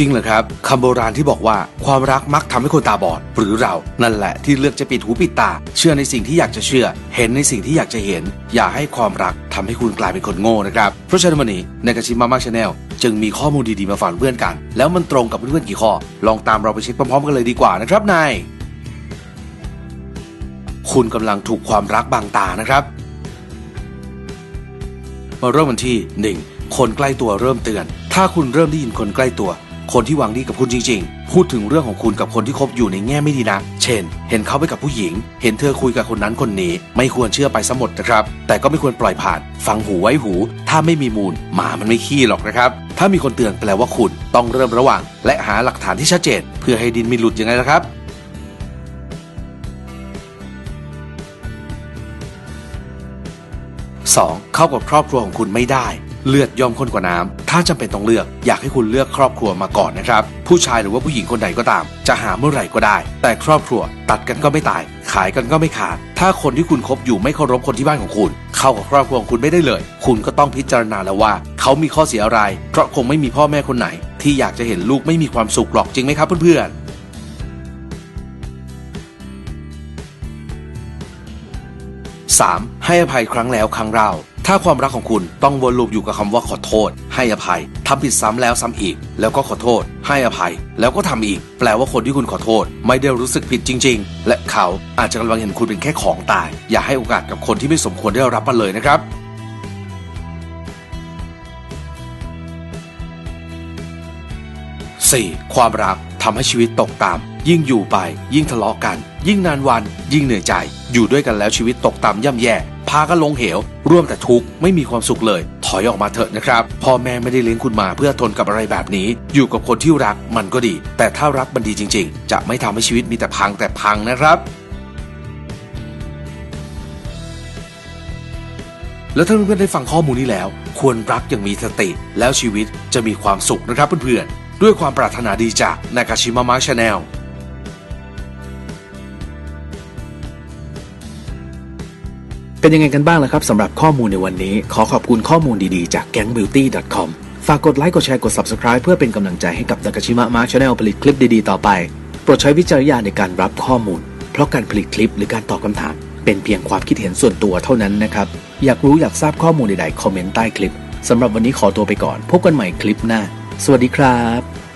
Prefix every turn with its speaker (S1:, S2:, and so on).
S1: จริงเหรอครับคำโบราณที่บอกว่าความรักมักทำให้คนตาบอด หรือเรานั่นแหละที่เลือกจะปิดหูปิดตา เชื่อในสิ่งที่อยากจะเชื่อ เห็นในสิ่งที่อยากจะเห็น อย่าให้ความรักทำให้คุณกลายเป็นคนโง่นะครับเพราะฉะนั้นวันนี้ในกระชิมมามาชาแนลจึงมีข้อมูลดีๆมาฝากเพื่อนกัน แล้วมันตรงกับเพื่อนๆกี่ข้อ ลองตามเราไปเช็คพร้อมๆกันเลยดีกว่านะครับนายคุณกำลังถูกความรักบังตานะครับมาเริ่มกันที่ 1. คนใกล้ตัวเริ่มเตือน ถ้าคุณเริ่มได้ยินคนใกล้ตัว คนที่หวังดีกับคุณจริง ๆ พูดถึงเรื่องของคุณกับคนที่คบอยู่ในแง่ไม่ดีนะเช่น เห็นเขาไปกับผู้หญิง เห็นเธอคุยกับคนนั้นคนนี้ ไม่ควรเชื่อไปสมดนะครับ แต่ก็ไม่ควรปล่อยผ่าน ฟังหูไว้หู ถ้าไม่มีมูลหมามันไม่ขี้หรอกนะครับ ถ้ามีคนเตือนแปลว่าคุณต้องเริ่มระวัง และหาหลักฐานที่ชัดเจน เพื่อให้ดินไมีหลุดยังไงล่ะครับ 2. เข้ากับครอบครัวของคุณไม่ได้ เลือดย่อมข้นกว่าน้ำถ้าจำเป็นต้องเลือกอยากให้คุณเลือกครอบครัวมาก่อนนะครับ ผู้ชายหรือว่าผู้หญิงคนใดก็ตาม จะหาเมื่อไหร่ก็ได้ แต่ครอบครัวตัดกันก็ไม่ตาย ขายกันก็ไม่ขาด ถ้าคนที่คุณคบอยู่ไม่เคารพคนที่บ้านของคุณ เข้ากับครอบครัวของคุณไม่ได้เลย คุณก็ต้องพิจารณาแล้วว่า เขามีข้อเสียอะไร เพราะคงไม่มีพ่อแม่คนไหน ที่อยากจะเห็นลูกไม่มีความสุขหรอกจริงไหมครับเพื่อนๆ 3. ให้อภัยครั้งแล้วครั้งเล่า ถ้าความรักของคุณต้องวนลูปอยู่กับคำว่าขอโทษ ให้อภัยทำผิดซ้ำแล้วซ้ำอีก แล้วก็ขอโทษ ให้อภัย แล้วก็ทำอีก แปลว่าคนที่คุณขอโทษ ไม่ได้รู้สึกผิดจริง ๆ และเขาอาจจะกำลังเห็นคุณเป็นแค่ของตาย อย่าให้โอกาสกับคนที่ไม่สมควรได้รับมันเลยนะครับ 4. ความรักทำให้ชีวิตตกต่ำยิ่งอยู่ไป ยิ่งทะเลาะกัน ยิ่งนานวัน ยิ่งเหนื่อยใจ อยู่ด้วยกันแล้วชีวิตตกต่ำย่ำแย่ พากันลงเหว ร่วมแต่ทุกข์ไม่มีความสุขเลย ถอยออกมาเถอะนะครับ พ่อแม่ไม่ได้เลี้ยงคุณมาเพื่อทนกับอะไรแบบนี้ อยู่กับคนที่รักมันก็ดี แต่ถ้ารักมันดีจริง ๆ จะไม่ทำให้ชีวิตมีแต่พังแต่พังนะครับแล้วถ้าเพื่อนๆได้ฟังข้อมูลนี้แล้ว ควรรักอย่างมีสติ แล้วชีวิตจะมีความสุขนะครับเพื่อนๆ ด้วยความปรารถนาดีจากนากาชิมามะชาแนล
S2: เป็นยังไงกันบ้างล่ะครับสำหรับข้อมูลในวันนี้ ขอขอบคุณข้อมูลดีๆจาก gangbeauty.com ฝากกดไลค์กดแชร์กด subscribe เพื่อเป็นกำลังใจให้กับ Nakashima Mark Channel ผลิตคลิปดีๆต่อไป โปรดใช้วิจารณญาณในการรับข้อมูล เพราะการผลิตคลิปหรือการตอบคำถาม เป็นเพียงความคิดเห็นส่วนตัวเท่านั้นนะครับ อยากรู้อยากทราบข้อมูลใดๆคอมเมนต์ใต้คลิปสำหรับวันนี้ขอตัวไปก่อน พบกันใหม่คลิปหน้า สวัสดีครับ